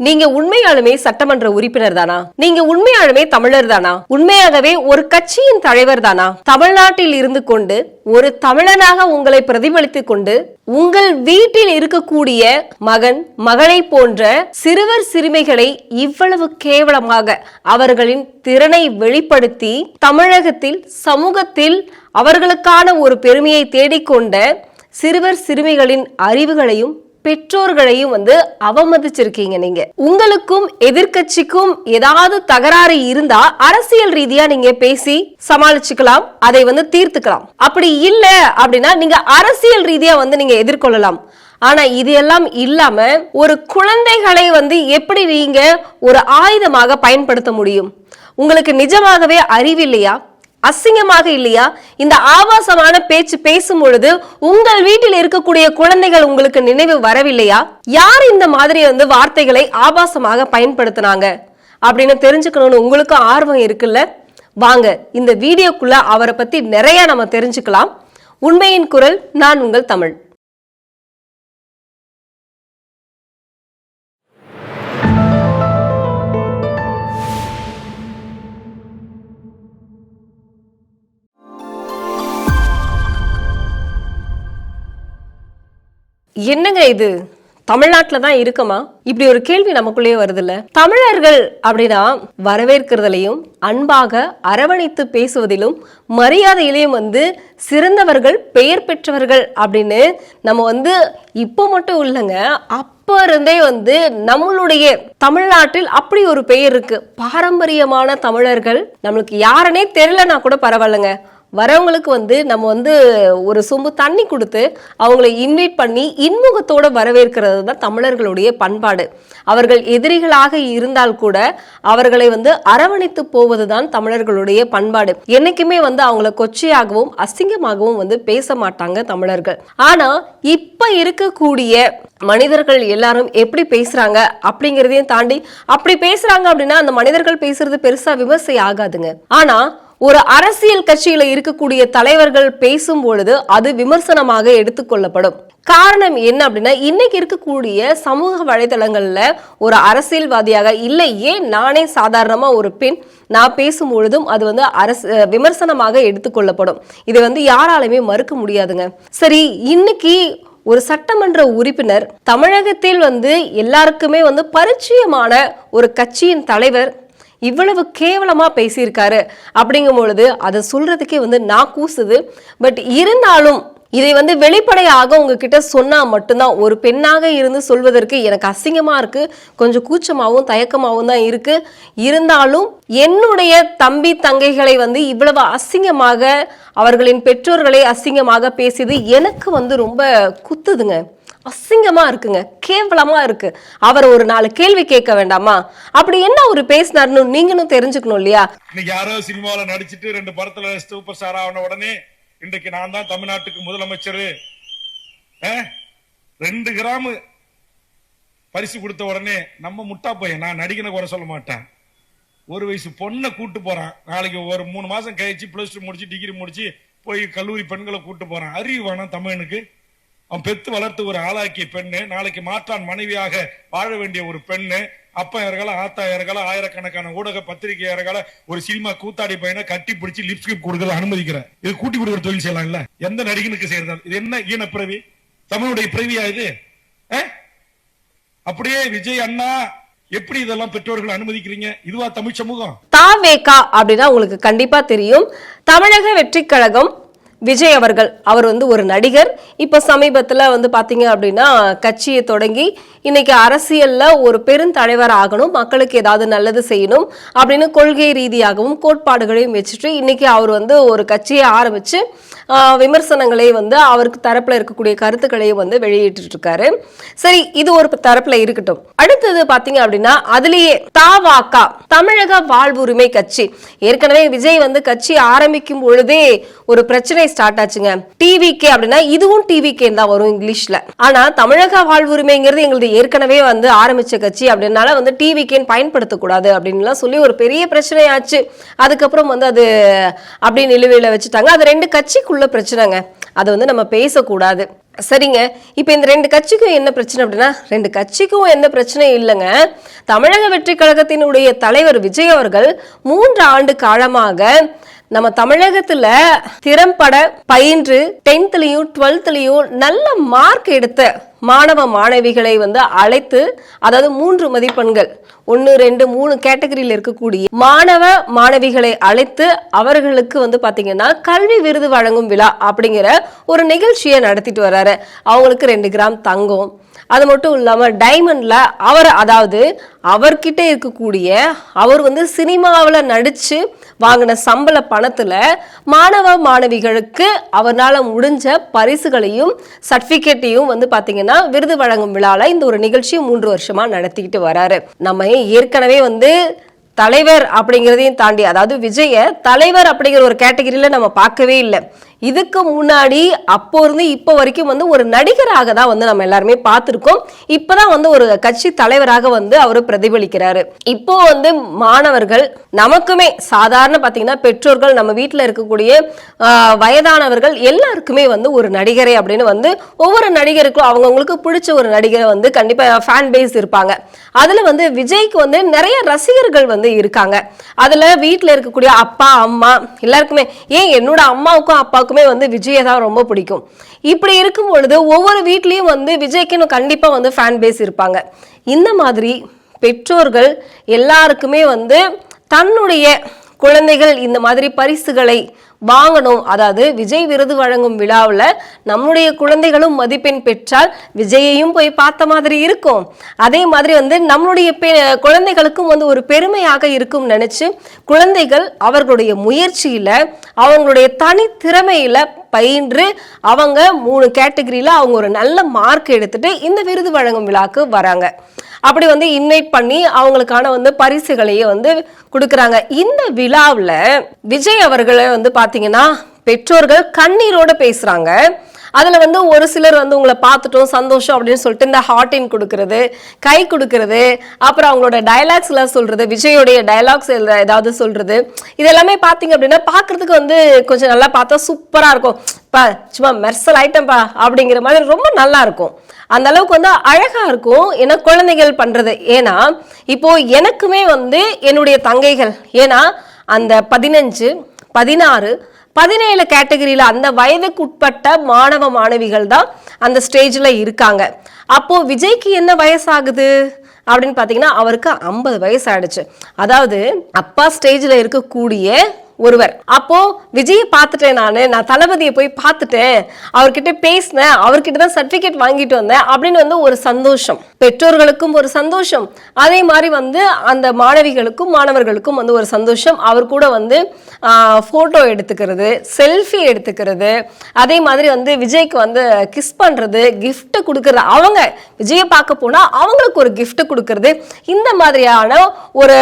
நீங்க உண்மையாலுமே சட்டமன்ற உறுப்பினர் தானா? நீங்க உண்மையாலுமே தமிழர் தானா? உண்மையாகவே ஒரு கட்சியின் தலைவர் தானா? தமிழ்நாட்டில் இருந்து கொண்டு ஒரு தமிழனாக உங்களை பிரதிபலித்துக் கொண்டு உங்கள் வீட்டில் இருக்கக்கூடிய மகன் மகளை போன்ற சிறுவர் சிறுமிகளை இவ்வளவு கேவலமாக அவர்களின் திறனை வெளிப்படுத்தி தமிழகத்தில் சமூகத்தில் அவர்களுக்கான ஒரு பெருமையை தேடிக்கொண்ட சிறுவர் சிறுமிகளின் அறிவுகளையும் பெற்றோர்களையும் வந்து அவமதிச்சிருக்கீங்க நீங்க. உங்களுக்கும் எதிர்க்கட்சிக்கும் ஏதாவது தகராறு இருந்தா அரசியல் ரீதியா நீங்க பேசி சமாளிச்சுக்கலாம் அதை வந்து தீர்த்துக்கலாம். அப்படி இல்ல அப்படின்னா நீங்க அரசியல் ரீதியா வந்து நீங்க எதிர்கொள்ளலாம். ஆனா இது எல்லாம் இல்லாம ஒரு குழந்தைகளை வந்து எப்படி நீங்க ஒரு ஆயுதமாக பயன்படுத்த முடியும்? உங்களுக்கு நிஜமாகவே அறிவில்லையா அசிங்கமாக இல்லையா? இந்த ஆபாசமான பேச்சு பேசும் பொழுது உங்கள் வீட்டில் இருக்கக்கூடிய குழந்தைகள் உங்களுக்கு நினைவு வரவில்லையா? யார் இந்த மாதிரி வந்து வார்த்தைகளை ஆபாசமாக பயன்படுத்தினாங்க? அப்படின்னு தெரிஞ்சுக்கணும்னு உங்களுக்கும் ஆர்வம் இருக்குல்ல? வாங்க இந்த வீடியோக்குள்ள அவரை பத்தி நிறைய நம்ம தெரிஞ்சுக்கலாம். உண்மையின் குரல் நான் உங்கள் தமிழ். என்னங்க இது? தமிழ்நாட்டில் தான் இருக்குமா? இப்படி ஒரு கேள்வி நமக்குள்ளேயே வருதுல்ல. தமிழர்கள் அப்படின்னா வரவேற்கிறதுலையும் அன்பாக அரவணைத்து பேசுவதிலும் மரியாதையிலையும் வந்து சிறந்தவர்கள் பெயர் பெற்றவர்கள் அப்படின்னு நம்ம வந்து இப்போ மட்டும் இல்லைங்க அப்போ இருந்தே வந்து நம்மளுடைய தமிழ்நாட்டில் அப்படி ஒரு பெயர் இருக்கு. பாரம்பரியமான தமிழர்கள் நம்மளுக்கு யாருனே தெரியலனா கூட பரவாயில்லைங்க. வரவங்களுக்கு வந்து நம்ம வந்து ஒரு சொம்பு தண்ணி கொடுத்து அவங்கள இன்வைட் பண்ணி இன்முகத்தோடு வரவேற்கிறது தான் தமிழர்களுடைய பண்பாடு. அவர்கள் எதிரிகளாக இருந்தால் கூட அவர்களை வந்து அரவணைத்து போவது தான் தமிழர்களுடைய பண்பாடு. என்னைக்குமே வந்து அவங்கள கொச்சையாகவும் அசிங்கமாகவும் வந்து பேச மாட்டாங்க தமிழர்கள். ஆனால் இப்போ இருக்கக்கூடிய மனிதர்கள் எல்லாரும் எப்படி பேசுறாங்க அப்படிங்கிறதையும் தாண்டி அப்படி பேசுறாங்க அப்படின்னா அந்த மனிதர்கள் பேசுறது பெருசா விமர்சை ஆகாதுங்க. ஆனா ஒரு அரசியல் கட்சியில இருக்கக்கூடிய தலைவர்கள் பேசும் பொழுது அது விமர்சனமாக எடுத்துக்கொள்ளப்படும் காரணம் என்ன அப்படின்னா இன்னைக்கு இருக்கக்கூடிய சமூக வலைதளங்கள்ல ஒரு அரசியல்வாதியாக இல்லை ஏன் நானே சாதாரணமா ஒரு பெண் நான் பேசும் பொழுதும் அது வந்து அரசு விமர்சனமாக எடுத்துக்கொள்ளப்படும் இதை வந்து யாராலுமே மறுக்க முடியாதுங்க. சரி இன்னைக்கு ஒரு சட்டமன்ற உறுப்பினர் தமிழகத்தில் வந்து எல்லாருக்குமே வந்து பரிச்சயமான ஒரு கட்சியின் தலைவர் இவ்வளவு கேவலமாக பேசியிருக்காரு அப்படிங்கும் பொழுது அதை சொல்கிறதுக்கே வந்து நான் கூசுது. பட் இருந்தாலும் இதை வந்து வெளிப்படையாக உங்ககிட்ட சொன்னால் மட்டும்தான் ஒரு பெண்ணாக இருந்து சொல்வதற்கு எனக்கு அசிங்கமாக இருக்குது கொஞ்சம் கூச்சமாகவும் தயக்கமாகவும் தான் இருக்குது இருந்தாலும் என்னுடைய தம்பி தங்கைகளை வந்து இவ்வளவு அசிங்கமாக அவர்களின் பெற்றோர்களை அசிங்கமாக பேசியது எனக்கு வந்து ரொம்ப குத்துதுங்க. அசிங்கமாக இருக்குங்க. கேவலமாக இருக்கு. அவர் ஒரு நாலு கேள்வி கேட்க வேண்டாமா? அப்படி என்ன ஒரு பேசினார்னு நீங்களும் தெரிஞ்சுக்கணும் இல்லையா? இன்னைக்கு யாரோ சினிமாவில் நடிச்சிட்டு ரெண்டு படத்தில் சூப்பர் ஸ்டார் ஆன உடனே இன்றைக்கு நான் தான் தமிழ்நாட்டுக்கு முதலமைச்சர். ரெண்டு கிராம் பரிசு கொடுத்த உடனே நம்ம முட்டா பையன் நான் நடிகனை குறை சொல்ல மாட்டேன். ஒரு வயசு பொண்ணை கூட்டு போறான். நாளைக்கு ஒரு மூணு மாசம் கழிச்சு பிளஸ் டூ முடிச்சு டிகிரி முடிச்சு போய் கல்லூரி பெண்களை கூட்டு போறான். அறிவு வேணாம் தமிழனுக்கு. அவன் பெத்து வளர்த்து ஒரு ஆளாக்கிய பெண்ணு நாளைக்கு மாற்றான் மனைவியாக வாழ வேண்டிய ஒரு பெண்ணு அப்பா இறகல ஆத்தா ஆயிரக்கணக்கான ஊடக பத்திரிகை ஒரு சினிமா கூத்தாடி பையனை கட்டி பிடிச்சி லிப்ஸ்கிப் கொடுக்கல அனுமதிக்கிற. இது கூட்டி கொடுக்குற தொழில் செய்யலாம் இல்ல எந்த நடிகனுக்கு செய்யறது? இது என்ன ஈன பிறவி? தமிழுடைய பிறவியா இது? அப்படியே விஜய் அண்ணா எப்படி இதெல்லாம் பெற்றோர்கள் அனுமதிக்கிறீங்க? இதுவா தமிழ் சமூகம்? தாமேகா அப்படின்னா உங்களுக்கு கண்டிப்பா தெரியும். தமிழக வெற்றி கழகம் விஜய் அவர்கள் அவர் வந்து ஒரு நடிகர். இப்ப சமீபத்துல வந்து பாத்தீங்க அப்படின்னா கட்சியை தொடங்கி இன்னைக்கு அரசியல்ல ஒரு பெருந்தலைவர் ஆகணும் மக்களுக்கு ஏதாவது நல்லது செய்யணும் அப்படின்னு கொள்கை ரீதியாகவும் கோட்பாடுகளையும் வச்சுட்டு இன்னைக்கு அவர் வந்து ஒரு கட்சியை ஆரம்பிச்சு விமர்சனங்களை வந்து அவருக்கு தரப்பில் இருக்கக்கூடிய கருத்துக்களையும் வந்து வெளியிட்டு இருக்காரு சரி இது ஒரு தரப்புல இருக்கட்டும். அடுத்தது பாத்தீங்க அப்படின்னா அதுலேயே தாவாக்கா தமிழக வாழ்வுரிமை கட்சி. ஏற்கனவே விஜய் வந்து கட்சி ஆரம்பிக்கும் பொழுதே ஒரு பிரச்சனை ஸ்டார்ட் ஆச்சுங்க. டிவி கே அப்படின்னா இதுவும் டிவி கே தான் வரும் இங்கிலீஷ்ல. ஆனா தமிழக வாழ்வுரிமைங்கிறது எங்களுது ஏற்கனவே வந்து ஆரம்பிச்ச கட்சி அப்படின்னால வந்து டிவி டிவிகேன்னு பயன்படுத்தக்கூடாது அப்படின்லாம் சொல்லி ஒரு பெரிய பிரச்சனை ஆச்சு அதுக்கப்புறம் வந்து அது அப்படி நிலுவையில வச்சுட்டாங்க. அது ரெண்டு கட்சிக்குள்ள பிரச்சனைங்க. அதை வந்து நம்ம பேசக்கூடாது. சரிங்க. இப்போ இந்த ரெண்டு கட்சிக்கும் என்ன பிரச்சனை அப்படின்னா ரெண்டு கட்சிக்கும் எந்த பிரச்சனையும் இல்லைங்க. தமிழக வெற்றி கழகத்தினுடைய தலைவர் விஜய் அவர்கள் மூன்று ஆண்டு காலமாக நம்ம தமிழகத்துல திறம்பட பயின்று டென்த்லயும் டுவெல்த்லயும் நல்ல மார்க் எடுத்த மாணவ மாணவிகளை வந்து அழைத்து அதாவது மூன்று மதிப்பெண்கள் ஒன்று ரெண்டு மூணு கேட்டகரியில் இருக்கக்கூடிய மாணவ மாணவிகளை அழைத்து அவர்களுக்கு வந்து பார்த்தீங்கன்னா கல்வி விருது வழங்கும் விழா அப்படிங்கிற ஒரு நிகழ்ச்சியை நடத்திட்டு வர்றாரு அவங்களுக்கு ரெண்டு கிராம் தங்கம். அது மட்டும் இல்லாமல் டைமண்டில் அவர் அதாவது அவர்கிட்ட இருக்கக்கூடிய அவர் வந்து சினிமாவில் நடித்து வாங்கின சம்பள பணத்தில் மாணவ மாணவிகளுக்கு அவரால் முடிஞ்ச பரிசுகளையும் சர்டிஃபிகேட்டையும் வந்து பாத்தீங்கன்னா விருது வழங்கும் விழால இந்த ஒரு நிகழ்ச்சியை மூன்று வருஷமா நடத்திக்கிட்டு வராரு. நம்ம ஏற்கனவே வந்து தலைவர் அப்படிங்கிறதையும் தாண்டி அதாவது விஜய தலைவர் அப்படிங்கிற ஒரு கேட்டகரியில நம்ம பார்க்கவே இல்லை. இதுக்கு முன்னாடி அப்போ இருந்து இப்போ வரைக்கும் வந்து ஒரு நடிகராக தான் வந்து நம்ம எல்லாருமே பார்த்துருக்கோம். இப்போதான் வந்து ஒரு கட்சி தலைவராக வந்து அவர் பிரதிபலிக்கிறாரு. இப்போ வந்து மாணவர்கள் நமக்குமே சாதாரண பார்த்தீங்கன்னா பெற்றோர்கள் நம்ம வீட்டில் இருக்கக்கூடிய வயதானவர்கள் எல்லாருக்குமே வந்து ஒரு நடிகரை அப்படின்னு வந்து ஒவ்வொரு நடிகருக்கும் அவங்கவுங்களுக்கு பிடிச்ச ஒரு நடிகரை வந்து கண்டிப்பாக ஃபேன் பேஸ் இருப்பாங்க. அதில் வந்து விஜய்க்கு வந்து நிறைய ரசிகர்கள் வந்து இருக்காங்க. அதில் வீட்டில் இருக்கக்கூடிய அப்பா அம்மா எல்லாருக்குமே ஏன் என்னோட அம்மாவுக்கும் அப்பாவுக்கும் வந்து விஜயை தான் ரொம்ப பிடிக்கும். இப்படி இருக்கும் பொழுது ஒவ்வொரு வீட்லேயும் வந்து விஜய்க்குன்னு கண்டிப்பாக வந்து ஃபேன் பேஸ் இருப்பாங்க. இந்த மாதிரி பெற்றோர்கள் எல்லாருக்குமே வந்து தன்னுடைய குழந்தைகள் இந்த மாதிரி பரிசுகளை வாங்கணும். அதாவது விஜய் விருது வழங்கும் விழாவில் நம்முடைய குழந்தைகளும் மதிப்பெண் பெற்றால் விஜயையும் போய் பார்த்த மாதிரி இருக்கும். அதே மாதிரி வந்து நம்மளுடைய பெ- குழந்தைகளுக்கும் வந்து ஒரு பெருமையாக இருக்கும் நினைச்சு குழந்தைகள் அவர்களுடைய முயற்சியில அவங்களுடைய தனித்திறமையில பயின்று அவங்க மூணு கேட்டகரியில அவங்க ஒரு நல்ல மார்க் எடுத்துட்டு இந்த விருது வழங்கும் விழாக்கு வராங்க. அப்படி வந்து இன்வைட் பண்ணி அவங்களுக்கான வந்து பரிசுகளையே வந்து கொடுக்குறாங்க. இந்த விழாவில் விஜய் அவர்களை வந்து பார்த்தீங்கன்னா பெற்றோர்கள் கண்ணீரோட பேசுறாங்க. அதில் வந்து ஒரு சிலர் வந்து உங்களை பார்த்துட்டோம் சந்தோஷம் அப்படின்னு சொல்லிட்டு இந்த ஹார்டின் கொடுக்கறது கை கொடுக்கறது அப்புறம் அவங்களோட டயலாக்ஸ்லாம் சொல்கிறது விஜயோடைய டயலாக்ஸ் ஏதாவது சொல்கிறது இது எல்லாமே பார்த்தீங்க அப்படின்னா பார்க்கறதுக்கு வந்து கொஞ்சம் நல்லா பார்த்தா சூப்பராக இருக்கும். பா சும்மா மெர்சல் ஐட்டம்ப்பா அப்படிங்கிற மாதிரி ரொம்ப நல்லா இருக்கும். அந்த அளவுக்கு வந்து அழகா இருக்கும். ஏன்னா குழந்தைகள் பண்றது. ஏன்னா இப்போ எனக்குமே வந்து என்னுடைய தங்கைகள் ஏன்னா அந்த பதினஞ்சு பதினாறு பதினேழு கேட்டகரியில் அந்த வயதுக்குட்பட்ட மாணவ மாணவிகள் தான் அந்த ஸ்டேஜில் இருக்காங்க. அப்போ விஜய்க்கு என்ன வயசாகுது? அப்படின்னு பார்த்தீங்கன்னா அவருக்கு ஐம்பது வயசு ஆயிடுச்சு அதாவது அப்பா ஸ்டேஜில் இருக்கக்கூடிய ஒருவர். அப்போ விஜயை பார்த்துட்டேன் நான். நான் தளபதியை போய் பார்த்துட்டேன். அவர்கிட்ட பேசினேன். அவர்கிட்ட தான் சர்டிஃபிகேட் வாங்கிட்டு வந்தேன். அப்படின்னு வந்து ஒரு சந்தோஷம். பெற்றோர்களுக்கும் ஒரு சந்தோஷம். அதே மாதிரி வந்து அந்த மாணவிகளுக்கும் மாணவர்களுக்கும் வந்து ஒரு சந்தோஷம். அவர் கூட வந்து ஃபோட்டோ எடுத்துக்கிறது செல்ஃபி எடுத்துக்கிறது. அதே மாதிரி வந்து விஜய்க்கு வந்து கிஸ் பண்ணுறது கிஃப்ட் கொடுக்கறது. அவங்க விஜயை பார்க்க போனால் அவங்களுக்கு ஒரு கிஃப்ட் கொடுக்கறது. இந்த மாதிரியான ஒரு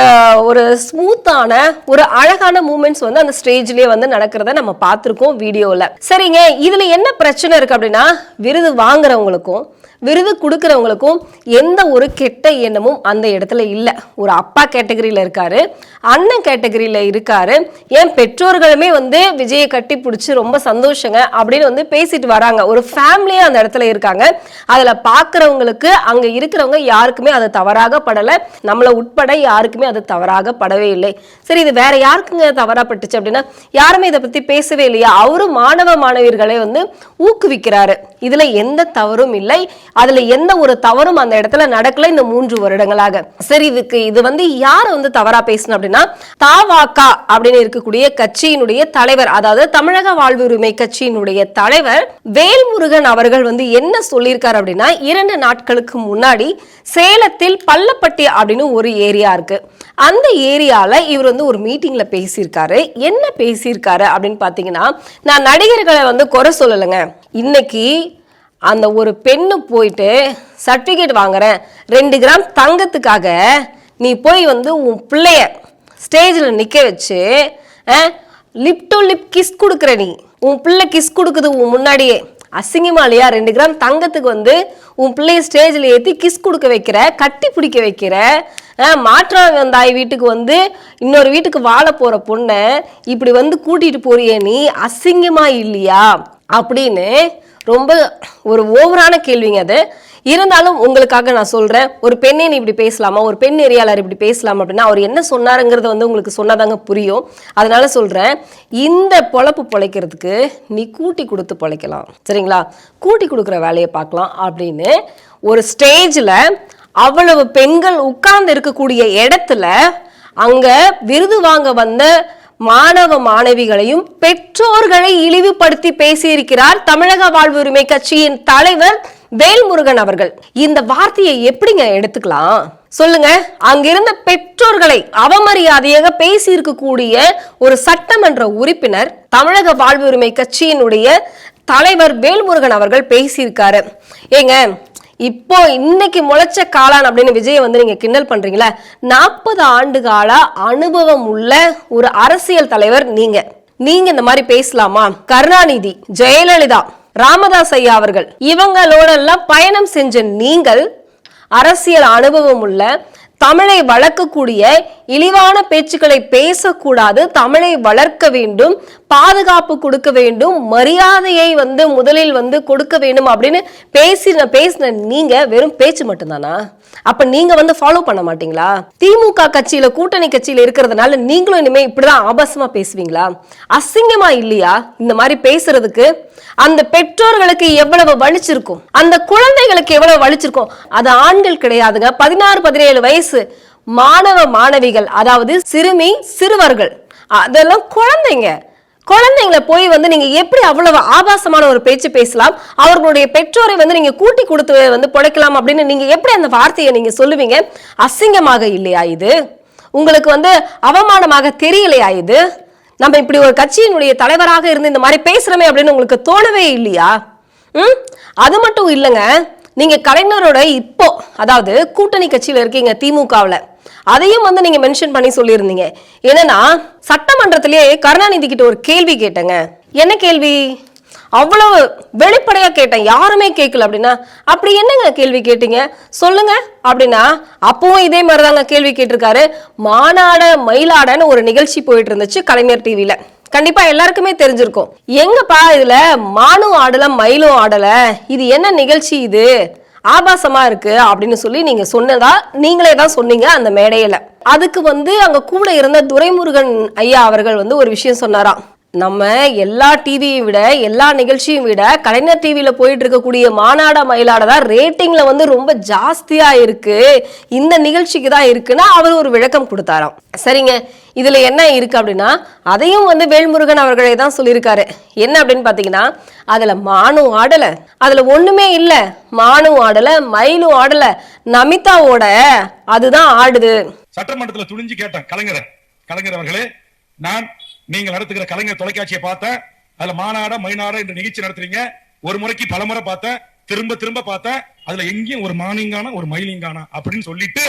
ஒரு ஸ்மூத்தான ஒரு அழகான மூமெண்ட்ஸ் வந்து அந்த ஸ்டேஜ்லேயே வந்து நடக்கிறத நம்ம பார்த்துருக்கோம் வீடியோவில் சரிங்க இதில் என்ன பிரச்சனை இருக்குது அப்படின்னா விருது வாங்குறவங்களுக்கும் விருது கொடுக்குறவங்களுக்கும் எந்த ஒரு கெட்ட எண்ணமும் அந்த இடத்துல இல்லை. ஒரு அப்பா கேட்டகரியில் இருக்காரு அண்ணன் கேட்டகரியில் இருக்காரு என் பெற்றோர்களுமே வந்து விஜயை கட்டி பிடிச்சி ரொம்ப சந்தோஷங்க அப்படின்னு வந்து பேசிட்டு வராங்க. ஒரு ஃபேமிலியாக அந்த இடத்துல இருக்காங்க. அதில் பார்க்குறவங்களுக்கு அங்கே இருக்கிறவங்க யாருக்குமே அது தவறாக படலை. நம்மளை உட்பட யாருக்குமே அது தவறாக படவே இல்லை. சரி இது வேற யாருக்குங்க தவறா பட்டுச்சு அப்படின்னா யாருமே இதை பற்றி பேசவே இல்லையா? அவரும் மாணவ மாணவியர்களை வந்து ஊக்குவிக்கிறாரு. இதில் எந்த தவறும் இல்லை. அதுல எந்த ஒரு தவறும் அந்த இடத்துல நடக்கல இந்த மூன்று வருடங்களாக. சரி இதுக்கு இது வந்து யார் வந்து தவறா பேசணும் அப்படின்னா தாவாக்கா அப்படின்னு இருக்கக்கூடிய கட்சியினுடைய தலைவர் அதாவது தமிழக வாழ்வுரிமை கட்சியினுடைய தலைவர் வேல்முருகன் அவர்கள் வந்து என்ன சொல்லியிருக்காரு அப்படின்னா இரண்டு நாட்களுக்கு முன்னாடி சேலத்தில் பள்ளப்பட்டி அப்படின்னு ஒரு ஏரியா இருக்கு. அந்த ஏரியால இவர் வந்து ஒரு மீட்டிங்ல பேசியிருக்காரு. என்ன பேசியிருக்காரு அப்படின்னு பாத்தீங்கன்னா நான் நடிகர்களை வந்து குறை சொல்லலைங்க. இன்னைக்கு அந்த ஒரு பெண்ணு போயிட்டு சர்டிஃபிகேட் வாங்குறேன். ரெண்டு கிராம் தங்கத்துக்காக நீ போய் வந்து உன் பிள்ளைய ஸ்டேஜில் நிற்க வச்சு லிப் டு லிப் கிஸ் கொடுக்குற நீ. உன் பிள்ளை கிஸ் கொடுக்குது உன் முன்னாடியே. அசிங்கமா இல்லையா? ரெண்டு கிராம் தங்கத்துக்கு வந்து உன் பிள்ளைய ஸ்டேஜில் ஏற்றி கிஸ் கொடுக்க வைக்கிற கட்டி பிடிக்க வைக்கிற அஹ், வந்தாய் வீட்டுக்கு வந்து இன்னொரு வீட்டுக்கு வாழ போற பொண்ணை இப்படி வந்து கூட்டிட்டு போறியே நீ? அசிங்கமா இல்லையா? அப்படின்னு ரொம்ப ஒரு ஓவரான கேள்விங்க அது. இருந்தாலும் உங்களுக்காக நான் சொல்கிறேன் ஒரு பெண்ணை நீ இப்படி பேசலாமா? ஒரு பெண் எரியாளர் இப்படி பேசலாம் அப்படின்னா அவர் என்ன சொன்னாருங்கிறத வந்து உங்களுக்கு சொன்னாதாங்க புரியும். அதனால சொல்கிறேன் இந்த பொழப்பு பொழைக்கிறதுக்கு நீ கூட்டி கொடுத்து பொழைக்கலாம். சரிங்களா? கூட்டி கொடுக்குற வேலையை பார்க்கலாம் அப்படின்னு ஒரு ஸ்டேஜில் அவ்வளவு பெண்கள் உட்கார்ந்து இருக்கக்கூடிய இடத்துல அங்கே விருது வாங்க வந்த மாணவ மாணவிகளையும் பெற்றோர்களை இழிவுபடுத்தி பேசியிருக்கிறார் தமிழக வாழ்வுரிமை கட்சியின் தலைவர் வேல்முருகன் அவர்கள். இந்த வார்த்தையை எப்படிங்க எடுத்துக்கலாம்? சொல்லுங்க. அங்கிருந்த பெற்றோர்களை அவமரியாதையாக பேசி இருக்கக்கூடிய ஒரு சட்டமன்ற உறுப்பினர் தமிழக வாழ்வுரிமை கட்சியினுடைய தலைவர் வேல்முருகன் அவர்கள் பேசியிருக்காரு. ஏங்க இப்போ இன்னைக்கு முளைச்ச காளான் அப்படின்னு விஜயை வந்து நீங்க கிண்டல் பண்றீங்களா? நாற்பது ஆண்டு கால அனுபவம் உள்ள ஒரு அரசியல் தலைவர் நீங்க. நீங்க இந்த மாதிரி பேசலாமா? கருணாநிதி ஜெயலலிதா ராமதாஸ் ஐயா அவர்கள் இவங்களோட எல்லாம் பயணம் செஞ்ச நீங்கள் அரசியல் அனுபவம் உள்ள தமிழை வளர்க்கக்கூடிய இழிவான பேச்சுக்களை பேசக்கூடாது தமிழை வளர்க்க வேண்டும் பாதுகாப்பு கொடுக்க வேண்டும் மரியாதையை வந்து முதலில் வந்து கொடுக்க வேண்டும் அப்படின்னு பேசின பேசின நீங்க வெறும் பேச்சு மட்டும்தானா? அப்ப நீங்க வந்து ஃபாலோ பண்ண மாட்டீங்களா? திமுக கட்சியில கூட்டணி கட்சியில இருக்கிறதுனால நீங்களும் இனிமே இப்படிதான் ஆபாசமா பேசுவீங்களா? அசிங்கமா இல்லையா? இந்த மாதிரி பேசுறதுக்கு அந்த பெற்றோர்களுக்கு எவ்வளவு வலிச்சிருக்கும்? அந்த குழந்தைகளுக்கு எவ்வளவு வலிச்சிருக்கும்? அது ஆண்கள் கிடையாதுங்க. பதினாறு பதினேழு வயசு மாணவ மாணவிகள் அதாவது சிறுமி சிறுவர்கள். அதெல்லாம் குழந்தைங்க. குழந்தைங்களை போய் வந்து நீங்க எப்படி அவ்வளவு ஆபாசமான ஒரு பேச்சு பேசலாம்? அவர்களுடைய பெற்றோரை வந்து நீங்க கூட்டி கொடுத்து வந்து பிழைக்கலாம் அப்படின்னு நீங்க எப்படி அந்த வார்த்தையை நீங்க சொல்லுவீங்க? அசிங்கமாக இல்லையா இது? உங்களுக்கு வந்து அவமானமாக தெரியலையா இது? நம்ம இப்படி ஒரு கட்சியினுடைய தலைவராக இருந்து இந்த மாதிரி பேசுறோமே அப்படின்னு உங்களுக்கு தோணவே இல்லையா? ம்? அது மட்டும் இல்லைங்க. நீங்க கலைஞரோட இப்போ அதாவது கூட்டணி கட்சியில இருக்கீங்க திமுகவில். அதையும் வந்து நீங்க மென்ஷன் பண்ணி சொல்லியிருந்தீங்க. என்னன்னா சட்டமன்றத்திலேயே கருணாநிதி கிட்ட ஒரு கேள்வி கேட்டேங்க. என்ன கேள்வி? அவ்வளவு வெளிப்படையா கேட்டேன். யாருமே கேட்கல அப்படின்னா அப்படி என்னங்க கேள்வி கேட்டீங்க? சொல்லுங்க. அப்படின்னா அப்பவும் இதே மாதிரிதாங்க கேள்வி கேட்டிருக்காரு. மாநாட மயிலாடன்னு ஒரு நிகழ்ச்சி போயிட்டு இருந்துச்சு கலைஞர் டிவில கண்டிப்பா எல்லாருக்குமே தெரிஞ்சிருக்கும். எங்கப்பா இதுல மானும் ஆடல மயிலும் ஆடல? இது என்ன நிகழ்ச்சி இது? ஆபாசமா இருக்கு அப்படின்னு சொல்லி நீங்க சொன்னதா நீங்களே தான் சொன்னீங்க அந்த மேடையில. அதுக்கு வந்து அங்க கூட இருந்த துரைமுருகன் ஐயா அவர்கள் வந்து ஒரு விஷயம் சொன்னாராம். நம்ம எல்லா டிவியை விட எல்லா நிகழ்ச்சியும் விட கலைஞர் டிவியில் போயிட்டு இருக்கக்கூடிய மாநாட மயிலாட தான் ரேட்டிங்கில் வந்து ரொம்ப ஜாஸ்தியாக இருக்கு. இந்த நிகழ்ச்சிக்கு தான் இருக்குன்னா அவர் ஒரு விளக்கம் கொடுத்தாராம். சரிங்க. இதில் என்ன இருக்கு அப்படின்னா அதையும் வந்து வேல்முருகன் அவர்களே தான் சொல்லியிருக்காரு. என்ன அப்படின்னு பார்த்தீங்கன்னா அதில் மானும் ஆடலை. அதில் ஒன்றுமே இல்லை. மானும் ஆடலை மயிலும் ஆடலை. நமிதாவோட அதுதான் ஆடுது. சட்டமன்றத்தில் துணிஞ்சு கேட்டேன் கலைஞரை. கலைஞர் அவர்களே நான் நீங்க நடத்துகிற கலைஞர் தொலைக்காட்சியை பார்த்தேன் அதுல மாநாட மைநாட என்று நிகழ்ச்சி நடத்துறீங்க. ஒரு முறைக்கு பல முறை பார்த்தேன் திரும்ப திரும்ப பார்த்தேன் அதுல எங்கேயும் ஒரு மானிங்கான ஒரு மயிலிங்கானா அப்படின்னு சொல்லிட்டு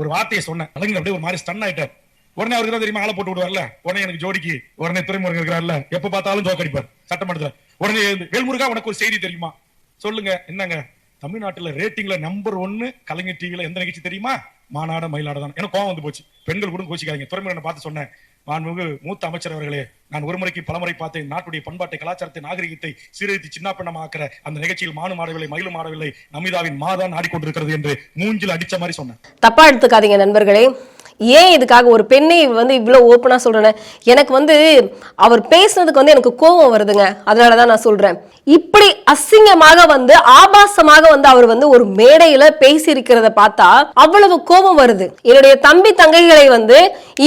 ஒரு வார்த்தையை சொன்னேன். கலைஞர் அப்படியே ஒரு மாதிரி ஸ்டன் ஆயிட்டார். உடனே அவருக்கு தான் தெரியுமா ஆளை போட்டு விடுவார்ல? உடனே எனக்கு ஜோடிக்கு உடனே துறைமுருகன் இருக்கிறார்ல? எப்ப பார்த்தாலும் தோக்கடிப்பார் சட்டமன்றத்துல உடனே வேல்முருகா உனக்கு ஒரு செய்தி தெரியுமா? சொல்லுங்க என்னங்க? தமிழ்நாட்டுல ரேட்டிங்ல நம்பர் ஒன்னு கலைஞர் டிவில எந்த நிகழ்ச்சி தெரியுமா? மாநாட மயிலாட தான் எனக்கு கோவம் வந்து போச்சு. பெண்கள் கூட கோச்சிக்காதீங்க. துறைமுருகனை பார்த்து சொன்னேன். மாண்புமிகு மூத்த அமைச்சர் அவர்களே நான் ஒரு முறைக்கு பலமுறை பார்த்தேன் நாட்டுடைய பண்பாட்டை கலாச்சாரத்தை நாகரிகத்தை சீரழித்து சின்னாப்பண்ணமாக்குற அந்த நிகழ்ச்சியில் மானு மாடவில்லை மயிலும் மாடவில்லை நமிதாவின் மாதான் ஆடிக்கொண்டிருக்கிறது என்று மூஞ்சில் அடிச்ச மாதிரி சொன்னேன். தப்பா எடுத்துக்காதீங்க நண்பர்களே. ஏன் இதுக்காக ஒரு பெண்ணை வந்து இவ்வளோ ஓப்பனாக சொல்கிறேன்னு எனக்கு வந்து அவர் பேசுனதுக்கு வந்து எனக்கு கோபம் வருதுங்க. அதனால தான் நான் சொல்கிறேன் இப்படி அசிங்கமாக வந்து ஆபாசமாக வந்து அவர் வந்து ஒரு மேடையில பேசியிருக்கிறத பார்த்தா அவ்வளவு கோபம் வருது. என்னுடைய தம்பி தங்கைகளை வந்து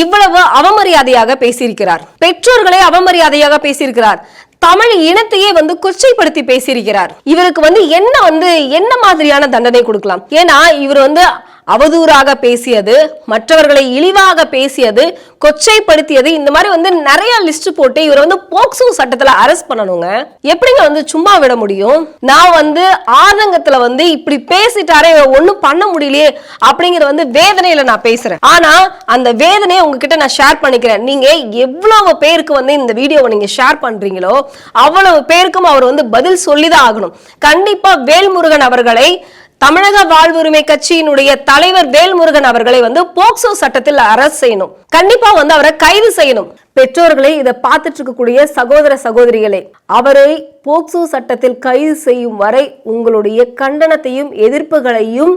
இவ்வளவு அவமரியாதையாக பேசியிருக்கிறார். பெற்றோர்களை அவமரியாதையாக பேசியிருக்கிறார். தமிழ் இனத்தையே வந்து கொச்சைப்படுத்தி பேசியிருக்கிறார். இவருக்கு வந்து என்ன வந்து என்ன மாதிரியான தண்டனை கொடுக்கலாம்? ஏன்னா இவர் வந்து அவதூறாக பேசியது மற்றவர்களை இழிவாக பேசியது கொச்சைப்படுத்தியது இந்த மாதிரி வந்து நிறைய லிஸ்ட் போட்டு இவரை வந்து போக்சோ சட்டத்துல அரெஸ்ட் பண்ணணுங்க. எப்படிங்க வந்து சும்மா விட முடியும்? நான் வந்து ஆதங்கத்துல வந்து இப்படி பேசிட்டாரே ஒன்னும் பண்ண முடியலையே அப்படிங்கிற வந்து வேதனையில நான் பேசுறேன். ஆனா அந்த வேதனையை உங்ககிட்ட நான் ஷேர் பண்ணிக்கிறேன். நீங்க எவ்வளவு பேருக்கு வந்து இந்த வீடியோவை நீங்க ஷேர் பண்றீங்களோ அவ்வளவு பேருக்கும் அவர் வந்து பதில் சொல்லிதான் ஆகணும். கண்டிப்பா வேல்முருகன் அவர்களை தமிழக வாழ்வுரிமை கட்சியினுடைய தலைவர் வேல்முருகன் அவர்களை வந்து போக்சோ சட்டத்தில் அரசு செய்யணும். கண்டிப்பா வந்து அவரை கைது செய்யணும். பெற்றோர்களே இதை பார்த்துட்டு இருக்கக்கூடிய சகோதர சகோதரிகளே அவரை போக்சோ சட்டத்தில் கைது செய்யும் வரை உங்களுடைய கண்டனத்தையும் எதிர்ப்புகளையும்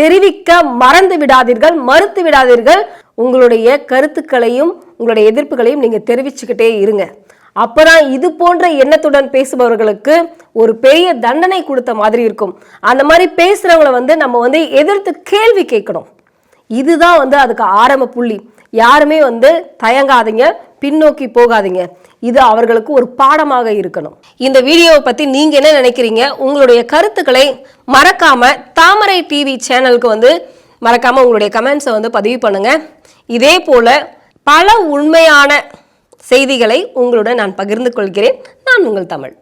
தெரிவிக்க மறந்து விடாதீர்கள் மறுத்து விடாதீர்கள். உங்களுடைய கருத்துக்களையும் உங்களுடைய எதிர்ப்புகளையும் நீங்க தெரிவிச்சுக்கிட்டே இருங்க. அப்பதான் இது போன்ற எண்ணத்துடன் பேசுபவர்களுக்கு ஒரு பெரிய தண்டனை கொடுத்த மாதிரி இருக்கும். அந்த மாதிரி பேசுறவங்களை வந்து நம்ம வந்து எதிர்த்து கேள்வி கேட்கணும். இதுதான் வந்து அதுக்கு ஆரம்ப புள்ளி. யாருமே வந்து தயங்காதீங்க பின்னோக்கி போகாதீங்க. இது அவர்களுக்கு ஒரு பாடமாக இருக்கணும். இந்த வீடியோவை பற்றி நீங்கள் என்ன நினைக்கிறீங்க? உங்களுடைய கருத்துக்களை மறக்காமல் தாமரை டிவி சேனலுக்கு வந்து மறக்காமல் உங்களுடைய கமெண்ட்ஸை வந்து பதிவு பண்ணுங்கள் இதே போல் பல உண்மையான செய்திகளை உங்களுடன் நான் பகிர்ந்து கொள்கிறேன். நான் உங்கள் தமிழ்.